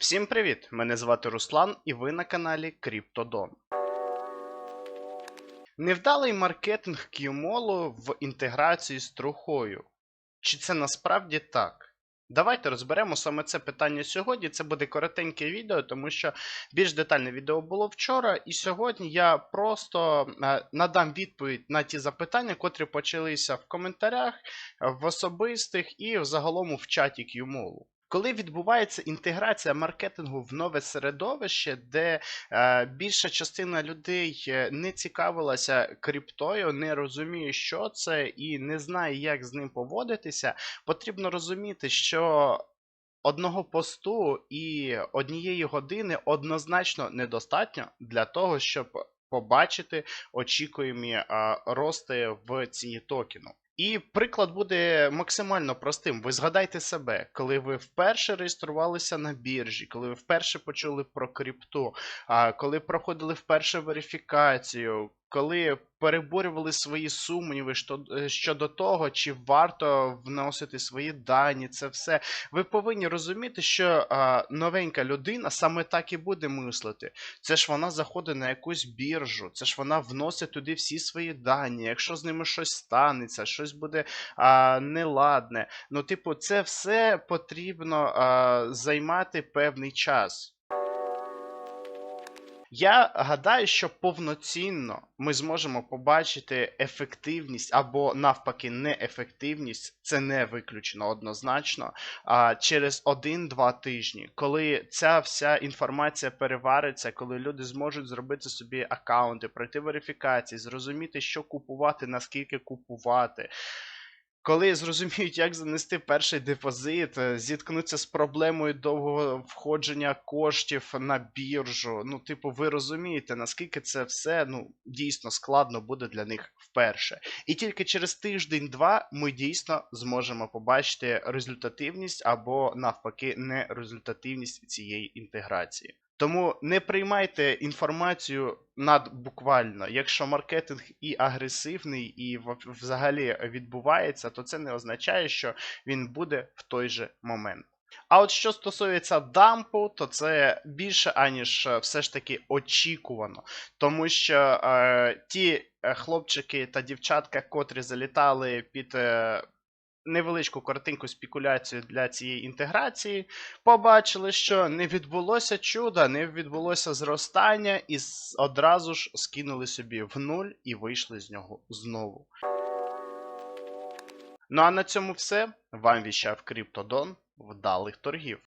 Всім привіт! Мене звати Руслан і ви на каналі Криптодон. Невдалий маркетинг К'юмолу в інтеграції з трухою. Чи це насправді так? Давайте розберемо саме це питання сьогодні. Це буде коротеньке відео, тому що більш детальне відео було вчора, і сьогодні я просто е, надам відповідь на ті запитання, котрі почалися в коментарях, в особистих і взагалом в чаті К'юмолу. Коли відбувається інтеграція маркетингу в нове середовище, де е, більша частина людей е, не цікавилася криптою, не розуміє, що це, і не знає, як з ним поводитися, потрібно розуміти, що одного посту і однієї години однозначно недостатньо для того, щоб побачити очікуємі е, рости в ціні токену. І приклад буде максимально простим. Ви згадайте себе, коли ви вперше реєструвалися на біржі, коли ви вперше почули про крипту, коли проходили вперше верифікацію, коли переборювали свої сумніви що- щодо того, чи варто вносити свої дані, це все. Ви повинні розуміти, що а, новенька людина саме так і буде мислити. Це ж вона заходить на якусь біржу, це ж вона вносить туди всі свої дані. Якщо з ними щось станеться, щось буде а, неладне. Ну, типу, це все потрібно а, займати певний час. Я гадаю, що повноцінно ми зможемо побачити ефективність або навпаки неефективність, це не виключено однозначно. А через 1-2 тижні, коли ця вся інформація перевариться, коли люди зможуть зробити собі аккаунти, пройти верифікації, зрозуміти, що купувати, наскільки купувати. Коли зрозуміють, як занести перший депозит, е, зіткнуться з проблемою довгого входження коштів на біржу. Ну, типу, ви розумієте, наскільки це все ну, дійсно складно буде для них вперше. І тільки через тиждень-два ми дійсно зможемо побачити результативність або навпаки нерезультативність цієї інтеграції. Тому не приймайте інформацію надбуквально. Якщо маркетинг і агресивний, і взагалі відбувається, то це не означає, що він буде в той же момент. А от що стосується дампу, то це більше аніж е, все ж таки очікувано. Тому що е, ті е, хлопчики та дівчатка, котрі залітали під е, невеличку картинку спекуляцію для цієї інтеграції, побачили, що не відбулося чуда, не відбулося зростання, і одразу ж скинули собі в нуль і вийшли з нього знову. Ну а на цьому все. Вам віщав Криптодон. Вдалих торгів.